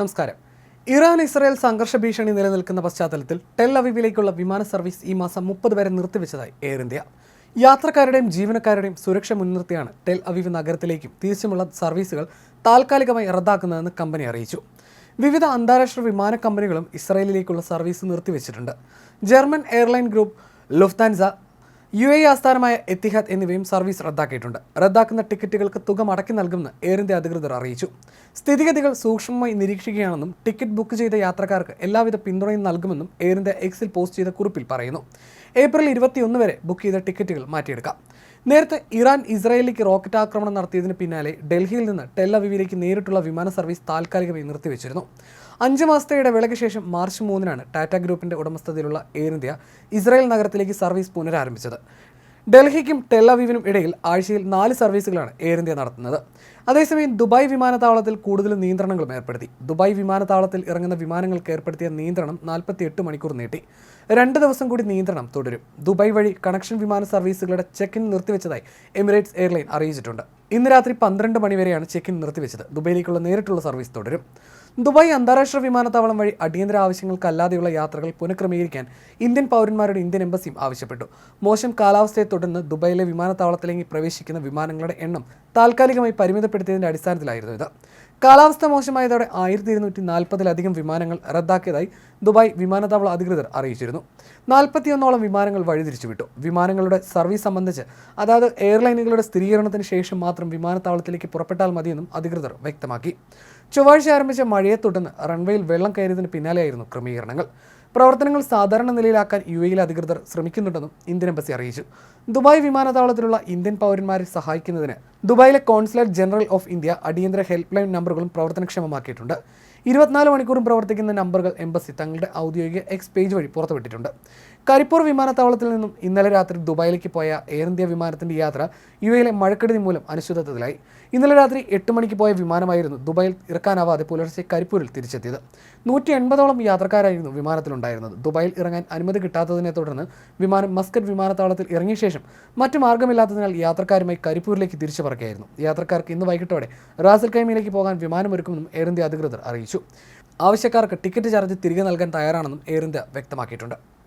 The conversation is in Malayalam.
നമസ്കാരം. ഇറാൻ ഇസ്രായേൽ സംഘർഷ ഭീഷണി നിലനിൽക്കുന്ന പശ്ചാത്തലത്തിൽ ടെൽ അവിവിലേക്കുള്ള വിമാന സർവീസ് ഈ മാസം മുപ്പത് വരെ നിർത്തിവെച്ചതായി എയർ ഇന്ത്യ. യാത്രക്കാരുടെയും ജീവനക്കാരുടെയും സുരക്ഷ മുൻനിർത്തിയാണ് ടെൽ അവീവ് നഗരത്തിലേക്കും തിരിച്ചുമുള്ള സർവീസുകൾ താൽക്കാലികമായി റദ്ദാക്കുന്നതെന്ന് കമ്പനി അറിയിച്ചു. വിവിധ അന്താരാഷ്ട്ര വിമാന കമ്പനികളും ഇസ്രായേലിലേക്കുള്ള service നിർത്തിവെച്ചിട്ടുണ്ട്. German airline group Lufthansa U A ആസ്ഥാനമായ എത്തിഹാദ് എന്നിവയും സർവീസ് റദ്ദാക്കിയിട്ടുണ്ട്. റദ്ദാക്കുന്ന ടിക്കറ്റുകൾക്ക് തുക മടക്കി നൽകുമെന്ന് എയർ ഇന്ത്യ അധികൃതർ അറിയിച്ചു. സ്ഥിതിഗതികൾ സൂക്ഷ്മമായി നിരീക്ഷിക്കുകയാണെന്നും ടിക്കറ്റ് ബുക്ക് ചെയ്ത യാത്രക്കാർക്ക് എല്ലാവിധ പിന്തുണയും നൽകുമെന്നും എയർ ഇന്ത്യ എക്സിൽ പോസ്റ്റ് ചെയ്ത കുറിപ്പിൽ പറയുന്നു. ഏപ്രിൽ ഇരുപത്തിയൊന്ന് വരെ ബുക്ക് ചെയ്ത ടിക്കറ്റുകൾ മാറ്റിയെടുക്കാം. നേരത്തെ ഇറാൻ ഇസ്രായേലിലേക്ക് റോക്കറ്റ് ആക്രമണം നടത്തിയതിന് പിന്നാലെ ഡൽഹിയിൽ നിന്ന് ടെല്ലവിവിലേക്ക് നേരിട്ടുള്ള വിമാന സർവീസ് താൽക്കാലികമായി നിർത്തിവെച്ചിരുന്നു. അഞ്ച് മാസത്തെ ഇടവേളയ്ക്ക് ശേഷം മാർച്ച് മൂന്നിനാണ് ടാറ്റ ഗ്രൂപ്പിന്റെ ഉടമസ്ഥതയിലുള്ള എയർ ഇന്ത്യ ഇസ്രായേൽ നഗരത്തിലേക്ക് സർവീസ് പുനരാരംഭിച്ചത്. ഡൽഹിക്കും ടെല്ലവീവിനും ഇടയിൽ ആഴ്ചയിൽ നാല് സർവീസുകളാണ് എയർ ഇന്ത്യ നടത്തുന്നത്. അതേസമയം ദുബായ് വിമാനത്താവളത്തിൽ കൂടുതൽ നിയന്ത്രണങ്ങളും ഏർപ്പെടുത്തി. ദുബായ് വിമാനത്താവളത്തിൽ ഇറങ്ങുന്ന വിമാനങ്ങൾക്ക് ഏർപ്പെടുത്തിയ നിയന്ത്രണം നാൽപ്പത്തി എട്ട് മണിക്കൂർ നീട്ടി. രണ്ട് ദിവസം കൂടി നിയന്ത്രണം തുടരും. ദുബായ് വഴി കണക്ഷൻ വിമാന സർവീസുകളുടെ ചെക്ക് ഇൻ നിർത്തിവെച്ചതായി എമിറേറ്റ്സ് എയർലൈൻ അറിയിച്ചിട്ടുണ്ട്. ഇന്ന് രാത്രി പന്ത്രണ്ട് മണിവരെയാണ് ചെക്ക് ഇൻ നിർത്തിവെച്ചത്. ദുബൈയിലേക്കുള്ള നേരിട്ടുള്ള സർവീസ് തുടരും. ദുബായ് അന്താരാഷ്ട്ര വിമാനത്താവളം വഴി അടിയന്തര ആവശ്യങ്ങൾക്കല്ലാതെയുള്ള യാത്രകൾ പുനഃക്രമീകരിക്കാൻ ഇന്ത്യൻ പൗരന്മാരുടെ ഇന്ത്യൻ എംബസിയും ആവശ്യപ്പെട്ടു. മോശം കാലാവസ്ഥയെ തുടർന്ന് ദുബായിലെ വിമാനത്താവളത്തിലേക്ക് പ്രവേശിക്കുന്ന വിമാനങ്ങളുടെ എണ്ണം താൽക്കാലികമായി പരിമിതപ്പെടുത്തിയതിന്റെ അടിസ്ഥാനത്തിലായിരുന്നു ഇത്. കാലാവസ്ഥ മോശമായതോടെ ആയിരത്തി ഇരുന്നൂറ്റി നാൽപ്പതിലധികം വിമാനങ്ങൾ റദ്ദാക്കിയതായി ദുബായ് വിമാനത്താവള അധികൃതർ അറിയിച്ചിരുന്നു. നാൽപ്പത്തിയൊന്നോളം വിമാനങ്ങൾ വഴിതിരിച്ചു വിട്ടു വിമാനങ്ങളുടെ സർവീസ് സംബന്ധിച്ച് അതായത് എയർലൈനുകളുടെ സ്ഥിരീകരണത്തിന് ശേഷം മാത്രം വിമാനത്താവളത്തിലേക്ക് പുറപ്പെട്ടാൽ മതിയെന്നും അധികൃതർ വ്യക്തമാക്കി. ചൊവ്വാഴ്ച ആരംഭിച്ച മഴയെ തുടർന്ന് റൺവേയിൽ വെള്ളം കയറിയതിന് പിന്നാലെയായിരുന്നു ക്രമീകരണങ്ങൾ. പ്രവർത്തനങ്ങൾ സാധാരണ നിലയിലാക്കാൻ യു എയിലെ അധികൃതർ ശ്രമിക്കുന്നുണ്ടെന്നും ഇന്ത്യൻ എംബസി അറിയിച്ചു. ദുബായ് വിമാനത്താവളത്തിലുള്ള ഇന്ത്യൻ പൗരന്മാരെ സഹായിക്കുന്നതിന് ദുബായിലെ കോൺസുലേറ്റ് ജനറൽ ഓഫ് ഇന്ത്യ അടിയന്തര ഹെൽപ്പ് ലൈൻ നമ്പറുകളും പ്രവർത്തനക്ഷമമാക്കിയിട്ടുണ്ട്. ഇരുപത്തിനാല് മണിക്കൂറും പ്രവർത്തിക്കുന്ന നമ്പറുകൾ എംബസി തങ്ങളുടെ ഔദ്യോഗിക എക്സ് പേജ് വഴി പുറത്തുവിട്ടിട്ടുണ്ട്. കരിപ്പൂർ വിമാനത്താവളത്തിൽ നിന്നും ഇന്നലെ രാത്രി ദുബായിലേക്ക് പോയ എയർ ഇന്ത്യ വിമാനത്തിന്റെ യാത്ര യു എയിലെ മഴക്കെടുതി മൂലം അനിശ്ചിതത്വത്തിലായി. ഇന്നലെ രാത്രി എട്ട് മണിക്ക് പോയ വിമാനമായിരുന്നു ദുബായിൽ ഇറക്കാനാവാതെ പുലർച്ചെ കരിപ്പൂരിൽ തിരിച്ചെത്തിയത്. നൂറ്റി എൺപതോളം യാത്രക്കാരായിരുന്നു വിമാനത്തിലുണ്ടായിരുന്നത്. ദുബായിൽ ഇറങ്ങാൻ അനുമതി കിട്ടാത്തതിനെ തുടർന്ന് വിമാനം മസ്കറ്റ് വിമാനത്താവളത്തിൽ ഇറങ്ങിയ ശേഷം മറ്റു മാർഗമില്ലാത്തതിനാൽ യാത്രക്കാരുമായി കരിപ്പൂരിലേക്ക് തിരിച്ചു പറക്കുകയായിരുന്നു. യാത്രക്കാർക്ക് ഇന്ന് വൈകിട്ടോടെ റാസൽ കൈമയിലേക്ക് പോകാൻ വിമാനമൊരുക്കുമെന്നും എയർ ഇന്ത്യ അധികൃതർ അറിയിച്ചു. ആവശ്യക്കാർക്ക് ടിക്കറ്റ് ചാർജ് തിരികെ നൽകാൻ തയ്യാറാണെന്നും എയർ ഇന്ത്യ വ്യക്തമാക്കിയിട്ടുണ്ട്.